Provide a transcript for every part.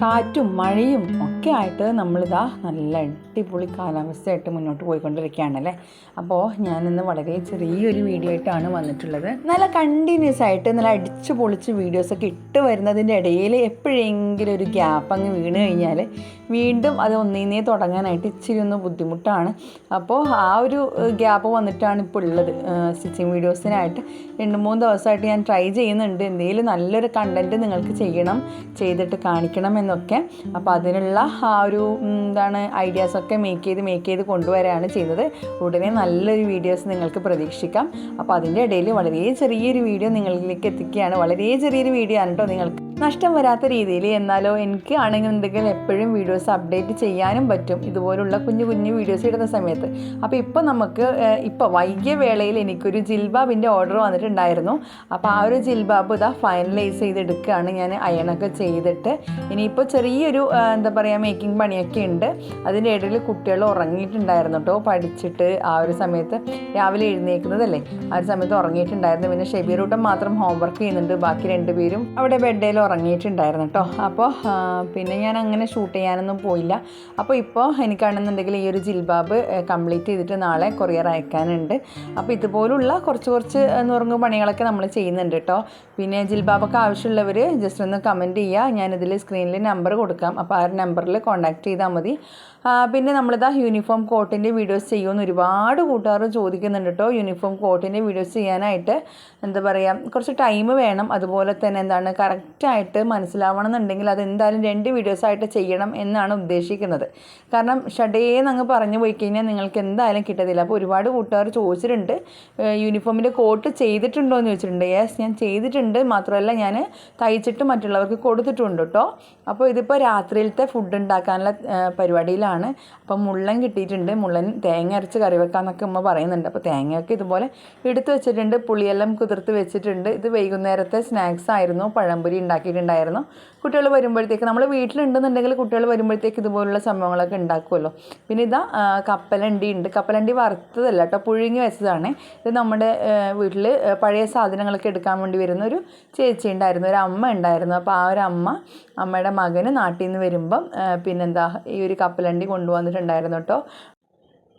കാറ്റും മഴയും ഒക്കെ ആയിട്ട് നമ്മളിതാ നല്ല അടിപൊളി കാലാവസ്ഥയായിട്ട് മുന്നോട്ട് പോയിക്കൊണ്ടിരിക്കുകയാണല്ലേ? അപ്പോൾ ഞാനിന്ന് വളരെ ചെറിയൊരു വീഡിയോ ആയിട്ടാണ് വന്നിട്ടുള്ളത്. നല്ല കണ്ടിന്യൂസ് ആയിട്ട് നല്ല അടിച്ചു പൊളിച്ച് വീഡിയോസൊക്കെ ഇട്ട് വരുന്നതിന്റെ ഇടയിൽ എപ്പോഴെങ്കിലും ഒരു ഗ്യാപ്പ് അങ്ങ് വീണ് കഴിഞ്ഞാൽ വീണ്ടും അത് ഒന്നിന്നേ തുടങ്ങാനായിട്ട് ഇച്ചിരി ഒന്ന് ബുദ്ധിമുട്ടാണ്. അപ്പോൾ ആ ഒരു ഗ്യാപ്പ് വന്നിട്ടാണ് ഇപ്പോൾ ഉള്ളത്. സ്റ്റിച്ചിങ് വീഡിയോസിനായിട്ട് രണ്ട് മൂന്ന് ദിവസമായിട്ട് ഞാൻ ട്രൈ ചെയ്യുന്നുണ്ട്. എന്തെങ്കിലും നല്ലൊരു കണ്ടന്റ് നിങ്ങൾക്ക് ചെയ്യണം ചെയ്തിട്ട് കാണിക്കണം എന്നൊക്കെ. അപ്പോൾ അതിനുള്ള ആ ഒരു എന്താണ് ഐഡിയാസൊക്കെ മേക്ക് ചെയ്ത് മേക്ക് ചെയ്ത് കൊണ്ടുവരാണ് ചെയ്യുന്നത്. ഉടനെ നല്ലൊരു വീഡിയോസ് നിങ്ങൾക്ക് പ്രതീക്ഷിക്കാം. അപ്പോൾ അതിന്റെ ഇടയിൽ വളരെ ചെറിയൊരു വീഡിയോ നിങ്ങളിലേക്ക് എത്തിക്കുകയാണ്. വളരെ ചെറിയൊരു വീഡിയോ ആണ് കേട്ടോ നിങ്ങൾക്ക് നഷ്ടം വരാത്ത രീതിയിൽ എന്നാലോ എനിക്ക് ആണെന്നുണ്ടെങ്കിൽ എപ്പോഴും വീഡിയോസ് അപ്ഡേറ്റ് ചെയ്യാനും പറ്റും. ഇതുപോലുള്ള കുഞ്ഞു കുഞ്ഞു വീഡിയോസ് ഇടുന്ന സമയത്ത്. അപ്പോൾ ഇപ്പോൾ നമുക്ക് ഇപ്പോൾ വൈകിയ വേളയിൽ എനിക്കൊരു ജിൽബാബിന്റെ ഓർഡർ വന്നിട്ടുണ്ടായിരുന്നു. അപ്പോൾ ആ ഒരു ജിൽബാബ് ഇതാ ഫൈനലൈസ് ചെയ്തെടുക്കുകയാണ് ഞാൻ അയണൊക്കെ ചെയ്തിട്ട്. ഇനിയിപ്പോൾ ചെറിയൊരു എന്താ പറയുക മേക്കിംഗ് പണിയൊക്കെ ഉണ്ട്. അതിന്റെ ഇടയിൽ കുട്ടികൾ ഉറങ്ങിയിട്ടുണ്ടായിരുന്നു കേട്ടോ പഠിച്ചിട്ട് ആ ഒരു സമയത്ത് രാവിലെ എഴുന്നേക്കുന്നതല്ലേ ആ ഒരു സമയത്ത് ഉറങ്ങിയിട്ടുണ്ടായിരുന്നു. പിന്നെ ഷെബീറൂട്ടം മാത്രം ഹോംവർക്ക് ചെയ്യുന്നുണ്ട്. ബാക്കി രണ്ടുപേരും അവിടെ ബെഡേൽ ഉറങ്ങിയിട്ടുണ്ടായിരുന്നു കേട്ടോ. അപ്പോൾ പിന്നെ ഞാൻ അങ്ങനെ ഷൂട്ട് ചെയ്യാനൊന്നും പോയില്ല. അപ്പോൾ ഇപ്പോൾ എനിക്കാണെന്നുണ്ടെങ്കിൽ ഈ ഒരു ജിൽബാബ് കംപ്ലീറ്റ് ചെയ്തിട്ട് നാളെ കൊറിയർ അയക്കാനുണ്ട്. അപ്പോൾ ഇതുപോലുള്ള കുറച്ച് കുറച്ച് നുറുങ്ങ് പണികളൊക്കെ നമ്മൾ ചെയ്യുന്നുണ്ട് കേട്ടോ. പിന്നെ ജിൽബാബൊക്കെ ആവശ്യമുള്ളവർ ജസ്റ്റ് ഒന്ന് കമന്റ് ചെയ്യുക ഞാനിതിൽ സ്ക്രീനിൽ നമ്പർ കൊടുക്കാം. അപ്പോൾ ആ ഒരു നമ്പറിൽ കോൺടാക്റ്റ് ചെയ്താൽ മതി. പിന്നെ നമ്മളിതാ യൂണിഫോം കോട്ടിന്റെ വീഡിയോസ് ചെയ്യുമെന്ന് ഒരുപാട് കൂട്ടുകാർ ചോദിക്കുന്നുണ്ട് കേട്ടോ. യൂണിഫോം കോട്ടിന്റെ വീഡിയോസ് ചെയ്യാനായിട്ട് എന്താ പറയുക കുറച്ച് ടൈം വേണം. അതുപോലെ തന്നെ എന്താണ് കറക്റ്റായിട്ട് മനസ്സിലാവണം എന്നുണ്ടെങ്കിൽ അത് എന്തായാലും രണ്ട് വീഡിയോസായിട്ട് ചെയ്യണം എന്നാണ് ഉദ്ദേശിക്കുന്നത്. കാരണം ഷഡേന്ന് അങ്ങ് പറഞ്ഞു പോയി കഴിഞ്ഞാൽ നിങ്ങൾക്ക് എന്തായാലും കിട്ടത്തില്ല. അപ്പോൾ ഒരുപാട് കൂട്ടുകാർ ചോദിച്ചിട്ടുണ്ട് യൂണിഫോമിന്റെ കോട്ട് ചെയ്തിട്ടുണ്ടോ എന്ന് ചോദിച്ചിട്ടുണ്ട്. യെസ് ഞാൻ ചെയ്തിട്ടുണ്ട്. മാത്രമല്ല ഞാൻ തയ്ച്ചിട്ട് മറ്റുള്ളവർക്ക് കൊടുത്തിട്ടുണ്ട് കേട്ടോ അപ്പോൾ ഇതിപ്പോൾ രാത്രിയിലത്തെ ഫുഡ് ഉണ്ടാക്കാനുള്ള പരിപാടിയിലാണ്. അപ്പോൾ മുള്ളൻ കിട്ടിയിട്ടുണ്ട്. മുള്ളൻ തേങ്ങ അരച്ച് കറി വെക്കാമെന്നൊക്കെ ഉമ്മ പറയുന്നുണ്ട്. അപ്പോൾ തേങ്ങയൊക്കെ ഇതുപോലെ എടുത്ത് വെച്ചിട്ടുണ്ട്. പുളിയെല്ലാം കുതിർത്ത് വെച്ചിട്ടുണ്ട്. ഇത് വൈകുന്നേരത്തെ സ്നാക്സ് ആയിരുന്നു. പഴംപൊരി ഉണ്ടാക്കിയിട്ടുണ്ടായിരുന്നു. കുട്ടികൾ വരുമ്പോഴത്തേക്ക് നമ്മൾ വീട്ടിലുണ്ടെന്നുണ്ടെങ്കിൽ കുട്ടികൾ വരുമ്പോഴത്തേക്ക് ഇതുപോലുള്ള സംഭവങ്ങളൊക്കെ ഉണ്ടാക്കുമല്ലോ. പിന്നെ ഇതാ കപ്പലണ്ടി ഉണ്ട്. കപ്പലണ്ടി വറുത്തതല്ല കേട്ടോ പുഴുങ്ങി വെച്ചതാണ്. ഇത് നമ്മുടെ വീട്ടിൽ പഴയ സാധനങ്ങളൊക്കെ എടുക്കാൻ വേണ്ടി വരുന്ന ഒരു ചേച്ചി ഉണ്ടായിരുന്നു ഒരു അമ്മ ഉണ്ടായിരുന്നു. അപ്പോൾ ആ ഒരു അമ്മ അമ്മയുടെ മകന് നാട്ടിൽ നിന്ന് വരുമ്പം പിന്നെന്താ ഈ ഒരു കപ്പലണ്ടി കൊണ്ടുവന്നിട്ടുണ്ടായിരുന്നു കേട്ടോ.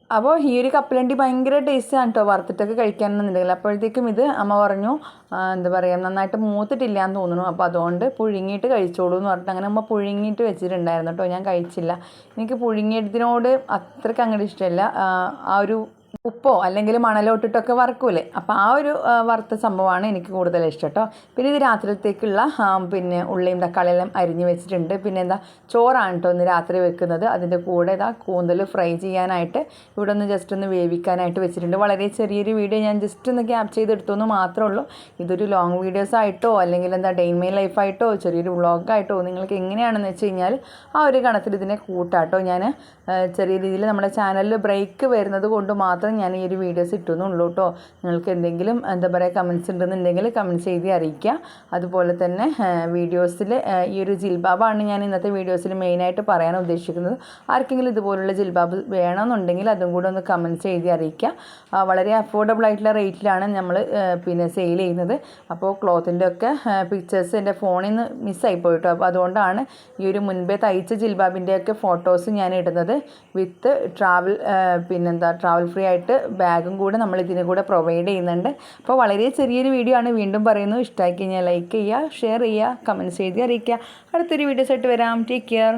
അപ്പോൾ ഈ ഒരു കപ്പലണ്ടി ഭയങ്കര ടേസ്റ്റാണ് കേട്ടോ വറുത്തിട്ടൊക്കെ കഴിക്കാനെന്നുണ്ടെങ്കിൽ അപ്പോഴത്തേക്കും ഇത് അമ്മ പറഞ്ഞു എന്താ പറയുക നന്നായിട്ട് മൂത്തിട്ടില്ല എന്ന് തോന്നുന്നു. അപ്പോൾ അതുകൊണ്ട് പുഴുങ്ങിയിട്ട് കഴിച്ചോളൂ എന്ന് പറഞ്ഞിട്ട് അങ്ങനെ അമ്മ പുഴുങ്ങിയിട്ട് വെച്ചിട്ടുണ്ടായിരുന്നു കേട്ടോ ഞാൻ കഴിച്ചില്ല. എനിക്ക് പുഴുങ്ങിയതിനോട് അത്രയ്ക്ക് അങ്ങോട്ട് ഇഷ്ടമല്ല. ആ, ആ ഒരു ഉപ്പോ അല്ലെങ്കിൽ മണലോ ഇട്ടിട്ടൊക്കെ വറക്കൂലേ. അപ്പോൾ ആ ഒരു വറുത്ത സംഭവമാണ് എനിക്ക് കൂടുതൽ ഇഷ്ടം കേട്ടോ പിന്നെ ഇത് രാത്രിത്തേക്കുള്ള പിന്നെ ഉള്ളിയും തക്കാളിയെല്ലാം അരിഞ്ഞ് വെച്ചിട്ടുണ്ട്. പിന്നെ എന്താ ചോറാണ് കേട്ടോ ഒന്ന് രാത്രി വെക്കുന്നത്. അതിന്റെ കൂടെ ഇതാ കൂന്തൽ ഫ്രൈ ചെയ്യാനായിട്ട് ഇവിടെ ഒന്ന് ജസ്റ്റ് ഒന്ന് വേവിക്കാനായിട്ട് വെച്ചിട്ടുണ്ട്. വളരെ ചെറിയൊരു വീഡിയോ ഞാൻ ജസ്റ്റ് ഒന്ന് ക്യാപ്ചർ ചെയ്തെടുത്തു എന്ന് മാത്രമേ ഉള്ളൂ. ഇതൊരു ലോങ് വീഡിയോസ് ആയിട്ടോ അല്ലെങ്കിൽ എന്താ ഡെയിൻ മൈ ലൈഫായിട്ടോ ചെറിയൊരു വ്ളോഗായിട്ടോ നിങ്ങൾക്ക് എങ്ങനെയാണെന്ന് വെച്ച് കഴിഞ്ഞാൽ ആ ഒരു കണത്തിൽ ഇതിനെ കൂട്ടാട്ടോ. ഞാൻ ചെറിയ രീതിയിൽ നമ്മുടെ ചാനലിൽ ബ്രേക്ക് വരുന്നത് കൊണ്ട് മാത്രം ഞാൻ ഈ ഒരു വീഡിയോസ് ഇട്ടുന്നുള്ളൂ കേട്ടോ നിങ്ങൾക്ക് എന്തെങ്കിലും എന്താ പറയുക കമൻസ് ഉണ്ടെന്നുണ്ടെങ്കിൽ കമൻസ് ചെയ്ത് അറിയിക്കുക. അതുപോലെ തന്നെ വീഡിയോസിൽ ഈ ഒരു ജിൽബാബാണ് ഞാൻ ഇന്നത്തെ വീഡിയോസിൽ മെയിനായിട്ട് പറയാൻ ഉദ്ദേശിക്കുന്നത്. ആർക്കെങ്കിലും ഇതുപോലുള്ള ജിൽബാബ് വേണമെന്നുണ്ടെങ്കിൽ അതും കൂടെ ഒന്ന് കമൻസ് ചെയ്ത് അറിയിക്കുക. വളരെ അഫോർഡബിൾ ആയിട്ടുള്ള റേറ്റിലാണ് നമ്മൾ പിന്നെ സെയിൽ ചെയ്യുന്നത്. അപ്പോൾ ക്ലോത്തിന്റെ ഒക്കെ പിക്ചേഴ്സ് എന്റെ ഫോണിൽ നിന്ന് മിസ്സായി പോയിട്ടോ. അപ്പോൾ അതുകൊണ്ടാണ് ഈ ഒരു മുൻപേ തയ്ച്ച ജിൽബാബിന്റെ ഒക്കെ ഫോട്ടോസ് ഞാൻ ഇടുന്നത്. വിത്ത് ട്രാവൽ പിന്നെന്താ ട്രാവൽ ഫ്രീ ആയിട്ട് ബാഗും കൂടെ നമ്മൾ ഇതിന് കൂടെ പ്രൊവൈഡ് ചെയ്യുന്നുണ്ട്. അപ്പോൾ വളരെ ചെറിയൊരു വീഡിയോ ആണ് വീണ്ടും പറയുന്നു. ഇഷ്ടമായി കഴിഞ്ഞാൽ ലൈക്ക് ചെയ്യുക ഷെയർ ചെയ്യുക കമന്റ്സ് എഴുതി അറിയിക്കുക. അടുത്തൊരു വീഡിയോസ് ആയിട്ട് വരാം. Take care